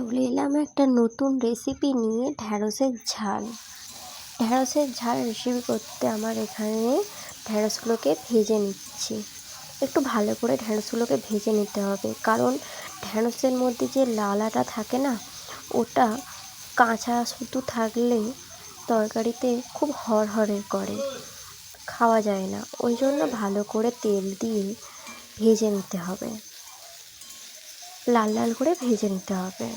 চলে এলাম একটা নতুন রেসিপি নিয়ে ঢ্যাঁড়সের ঝাল। ঢ্যাঁড়সের ঝাল রেসিপি করতে আমার এখানে ঢ্যাঁড়সগুলোকে ভেজে নিচ্ছি। একটু ভালো করে ঢ্যাঁড়সগুলোকে ভেজে নিতে হবে। কারণ ঢ্যাঁড়সের মধ্যে যে লালাটা থাকে না, ওটা কাঁচা শুধু থাকলে তরকারিতে খুব হড়হড়ে করে। খাওয়া যায় না। ওই জন্য ভালো করে তেল দিয়ে ভেজে নিতে হবে। লাল লাল করে ভেজে নিতে হবে।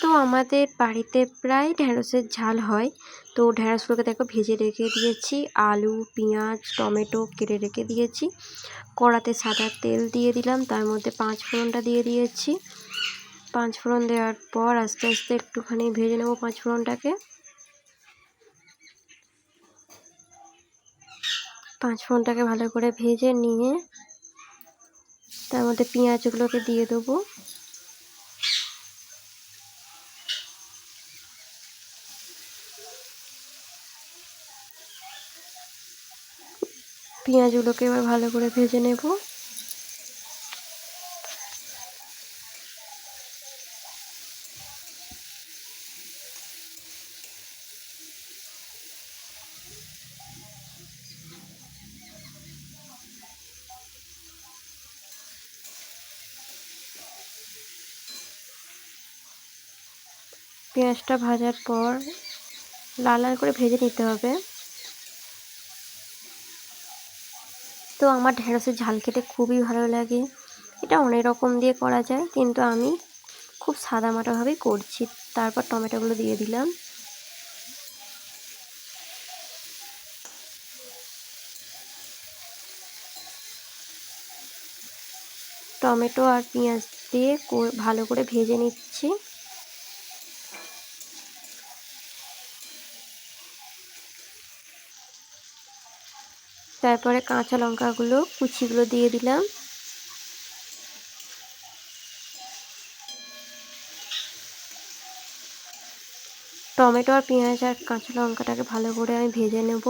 তো আমাদের বাড়িতে প্রায় ঢ্যাঁড়সের ঝাল হয়। তো ঢ্যাঁড়সগুলোকে দেখো ভেজে রেখে দিয়েছি। আলু, পেঁয়াজ, টমেটো কেটে রেখে দিয়েছি। কড়াতে সাদা তেল দিয়ে দিলাম, তার মধ্যে পাঁচ ফোড়নটা দিয়ে দিয়েছি। পাঁচ ফোড়ন দেওয়ার পর আস্তে আস্তে একটুখানি ভেজে নেব পাঁচ ফোড়নটাকে। পাঁচ ফোড়নটাকে ভালো করে ভেজে নিয়ে তার মধ্যে পেঁয়াজগুলোকে দিয়ে দেবো। পেঁয়াজগুলোকে এবার ভালো করে ভেজে নেব। পেঁয়াজটা ভাজার পর লাল লাল করে ভেজে নিতে হবে। আমার ঢ্যাঁড়সের ঝাল খেতে খুবই ভালো লাগে। এটা অনেক রকম দিয়ে করা যায়, কিন্তু আমি খুব সাদামাটাভাবেই করছি। তারপর টমেটোগুলো দিয়ে দিলাম। টমেটো আর পেঁয়াজ দিয়ে ভালো করে ভেজে নিচ্ছি। তারপরে কাঁচা লঙ্কাগুলো, কুচিগুলো দিয়ে দিলাম। টমেটো আর পেঁয়াজ আর কাঁচা লঙ্কাটাকে ভালো করে আমি ভেজে নেব।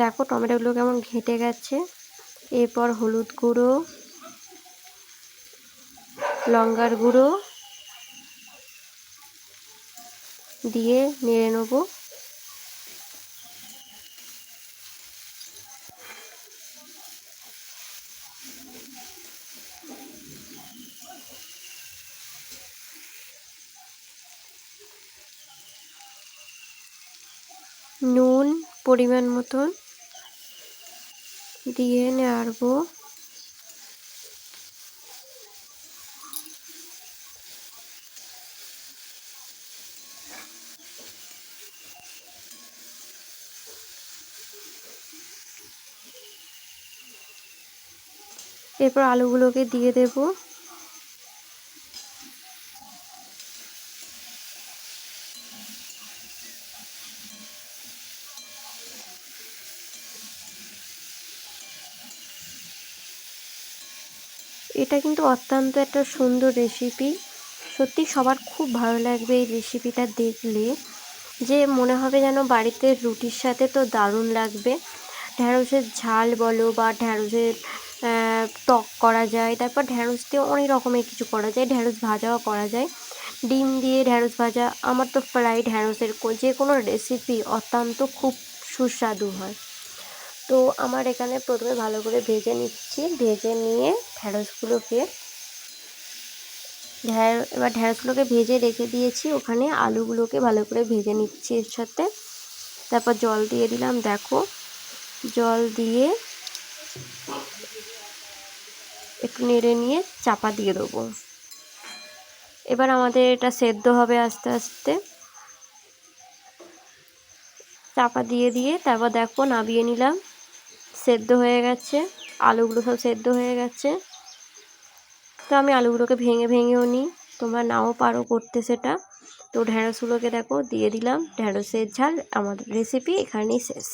দেখো টমেটোগুলো কেমন ঘেঁটে গেছে। এরপর হলুদ গুঁড়ো, লঙ্কার গুঁড়ো দিয়ে নেড়ে নেব। নুন পরিমাণ মতন দিয়ে নাড়বো। এরপর আলুগুলোকে দিয়ে দেব। এটা কিন্তু অত্যন্ত একটা সুন্দর রেসিপি সত্যি সবার খুব ভালো লাগবে এই রেসিপিটা দেখলে। যে মনে হবে যেন বাড়িতে রুটির সাথে তো দারুণ লাগবে। ঢ্যাঁড়সের ঝাল বলো বা ঢ্যাঁড়সের টক করা যায়, তারপর ঢ্যাঁড়স দিয়ে অনেক রকমের কিছু করা যায় ঢ্যাঁড়স ভাজাও করা যায়। ডিম দিয়ে ঢ্যাঁড়স ভাজা, আমার তো প্রায় ঢ্যাঁড়সের যে কোনো রেসিপি অত্যন্ত খুব সুস্বাদু হয়। তো আমার এখানে প্রথমে ভালো করে ভেজে নিচ্ছি, ভেজে নিয়ে ঢ্যাঁড়সগুলোকে ঢ্যাঁড় এবার ঢ্যাঁড়সগুলোকে ভেজে রেখে দিয়েছি, ওখানে আলুগুলোকে ভালো করে ভেজে নিচ্ছি এর সাথে। তারপর জল দিয়ে দিলাম, দেখো, জল দিয়ে একটু নেড়ে নিয়ে চাপা দিয়ে দেবো। এবার আমাদের এটা সেদ্ধ হবে আস্তে আস্তে। চাপা দিয়ে দিয়ে তারপর দেখো নাবিয়ে নিলাম। সেদ্ধ হয়ে গেছে। আলুগুলো সব সেদ্ধ হয়ে গেছে। তো আমি আলুগুলোকে ভেঙে ভেঙেও নিই তোমরা নাও পারো করতে সেটা। তো ঢ্যাঁড়সগুলোকে দেখো দিয়ে দিলাম। ঢ্যাঁড়সের ঝাল আমাদের রেসিপি এখানেই শেষ।